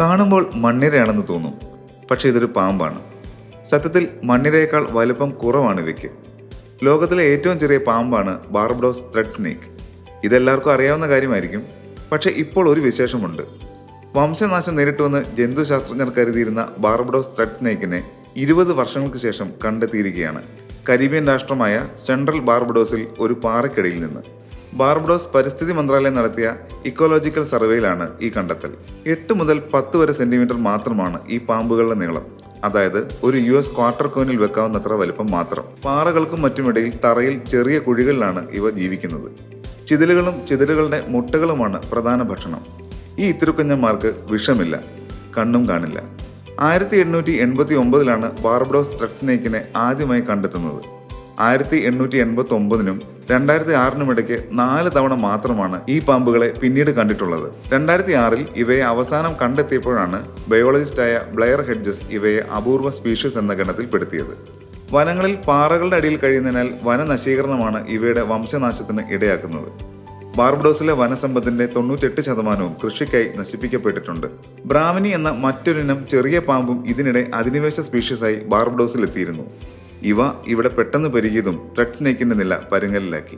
കാണുമ്പോൾ മണ്ണിരയാണെന്ന് തോന്നും. പക്ഷെ ഇതൊരു പാമ്പാണ്. സത്യത്തിൽ മണ്ണിരയേക്കാൾ വലുപ്പം കുറവാണ് ഇവയ്ക്ക്. ലോകത്തിലെ ഏറ്റവും ചെറിയ പാമ്പാണ് ബാർബഡോസ് ത്രെഡ് സ്നേക്ക് ഇതെല്ലാവർക്കും അറിയാവുന്ന കാര്യമായിരിക്കും. പക്ഷേ ഇപ്പോൾ ഒരു വിശേഷമുണ്ട്. വംശനാശം നേരിട്ടുവെന്ന് ജന്തുശാസ്ത്രജ്ഞർ കരുതിയിരുന്ന ബാർബഡോസ് ത്രെഡ് സ്നേക്കിനെ ഇരുപത് വർഷങ്ങൾക്ക് ശേഷം കണ്ടെത്തിയിരിക്കുകയാണ്. കരീബിയൻ രാഷ്ട്രമായ സെൻട്രൽ ബാർബഡോസിൽ ഒരു പാറക്കിടയിൽ നിന്ന്. ബാർബഡോസ് പരിസ്ഥിതി മന്ത്രാലയം നടത്തിയ ഇക്കോളജിക്കൽ സർവേയിലാണ് ഈ കണ്ടെത്തൽ. എട്ട് മുതൽ പത്ത് വരെ സെന്റിമീറ്റർ മാത്രമാണ് ഈ പാമ്പുകളുടെ നീളം. അതായത് ഒരു യു എസ് ക്വാർട്ടർ കോയിനിൽ വെക്കാവുന്നത്ര വലുപ്പം മാത്രം. പാറകൾക്കും മറ്റുമിടയിൽ തറയിൽ ചെറിയ കുഴികളിലാണ് ഇവ ജീവിക്കുന്നത്. ചിതലുകളും ചിതലുകളുടെ മുട്ടകളുമാണ് പ്രധാന ഭക്ഷണം. ഈ ഇത്തിരുക്കുഞ്ഞന്മാർക്ക് വിഷമില്ല. കണ്ണും കാണില്ല. ആയിരത്തി എണ്ണൂറ്റി എൺപത്തി ഒമ്പതിലാണ് ബാർബഡോസ് ട്രക്സ്നേക്കിനെ ആദ്യമായി കണ്ടെത്തുന്നത്. ആയിരത്തി എണ്ണൂറ്റി എൺപത്തി ഒമ്പതിനും രണ്ടായിരത്തി ആറിനും ഇടയ്ക്ക് നാല് തവണ മാത്രമാണ് ഈ പാമ്പുകളെ പിന്നീട് കണ്ടിട്ടുള്ളത്. രണ്ടായിരത്തി ആറിൽ ഇവയെ അവസാനം കണ്ടെത്തിയപ്പോഴാണ് ബയോളജിസ്റ്റായ ബ്ലെയർ ഹെഡ്ജസ് ഇവയെ അപൂർവ സ്പീഷീസ് എന്ന ഗണത്തിൽ പെടുത്തിയത്. വനങ്ങളിൽ പാറകളുടെ അടിയിൽ കഴിയുന്നതിനാൽ വനനശീകരണമാണ് ഇവയുടെ വംശനാശത്തിന് ഇടയാക്കുന്നത്. ബാർബഡോസിലെ വനസമ്പത്തിന്റെ തൊണ്ണൂറ്റെട്ട് ശതമാനവും കൃഷിക്കായി നശിപ്പിക്കപ്പെട്ടിട്ടുണ്ട്. ബ്രാഹ്മിനി എന്ന മറ്റൊരിനം ചെറിയ പാമ്പും ഇതിനിടെ അധിനിവേശ സ്പീഷീസായി ബാർബഡോസിൽ എത്തിയിരുന്നു ഇവ ഇവിടെ പെട്ടെന്ന് പെരുകിയതും ത്രെഡ് സ്നേക്കിന്റെ നില പരുങ്ങലിലാക്കി.